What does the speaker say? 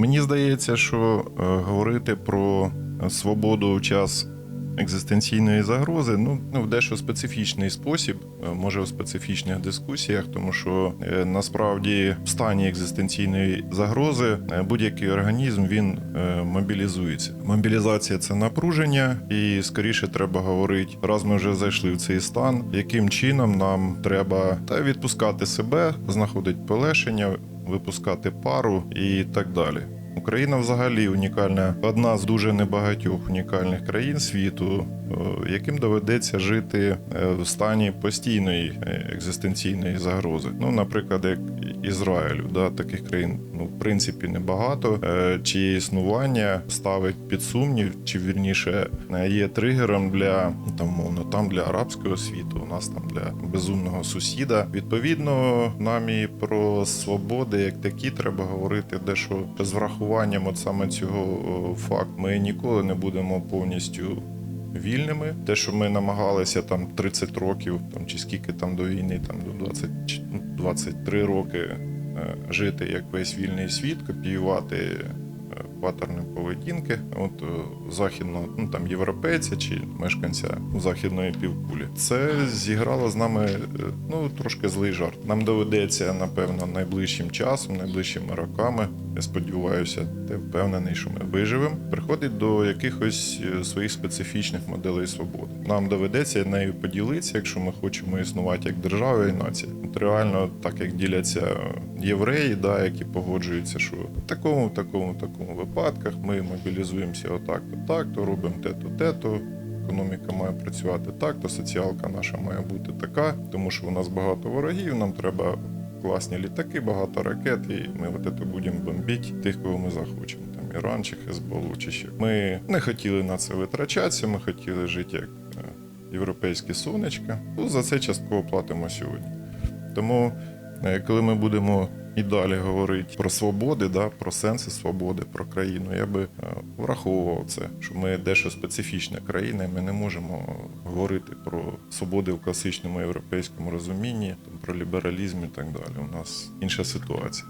Мені здається, що е, говорити про свободу в час екзистенційної загрози ну, ну в дещо специфічний спосіб, е, може у специфічних дискусіях, тому що е, насправді в стані екзистенційної загрози е, будь-який організм він мобілізується. Мобілізація це напруження, і скоріше треба говорити, раз ми вже зайшли в цей стан, яким чином нам треба та відпускати себе, знаходити полегшення, випускати пару і так далі. Україна взагалі унікальна, одна з дуже небагатьох унікальних країн світу, е, яким доведеться жити е, в стані постійної е, екзистенційної загрози. Ну, наприклад, як Ізраїлю, да, таких країн ну в принципі небагато. Е, Чиє існування ставить під сумнів, чи вірніше е, є тригером для ну, там мовно там для арабського світу. У нас там для безумного сусіда. Відповідно, нам і про свободи як такі треба говорити, дещо з врахуванням от саме цього факту. Ми ніколи не будемо повністю. Вільними, те, що ми намагалися там 30 років, там чи скільки там до війни, там до 20, чи, ну, 23 роки е, жити як весь вільний світ, копіювати паттерни поведінки, от е, західного, ну там європейця чи мешканця західної півкулі. Це зіграло з нами е, ну трошки злий жарт. Нам доведеться, напевно, найближчим часом, найближчими роками. Я сподіваюся, ти впевнений, що ми виживемо. Приходить до якихось е, своїх специфічних моделей свободи. Нам доведеться нею поділитися, якщо ми хочемо існувати як держава і нація. От реально, так як діляться євреї, да, які погоджуються, що в такому, в такому, в такому випадках ми мобілізуємося отак, то так, то робимо те-то, те-то. Економіка має працювати так, то соціалка наша має бути така, тому що у нас багато ворогів, нам треба класні літаки, багато ракет, і ми от це будемо бомбити тих, кого ми захочемо. Там Іран чи Хезболу, чи ще. Ми не хотіли на це витрачатися, ми хотіли жити як е, європейське сонечко. Ну, за це частково платимо сьогодні. Тому, е, коли ми будемо і далі говорить про свободи, да, про сенси свободи, про країну, я би е, враховував це, що ми дещо специфічна країна, ми не можемо говорити про свободи в класичному європейському розумінні, про лібералізм і так далі. У нас інша ситуація.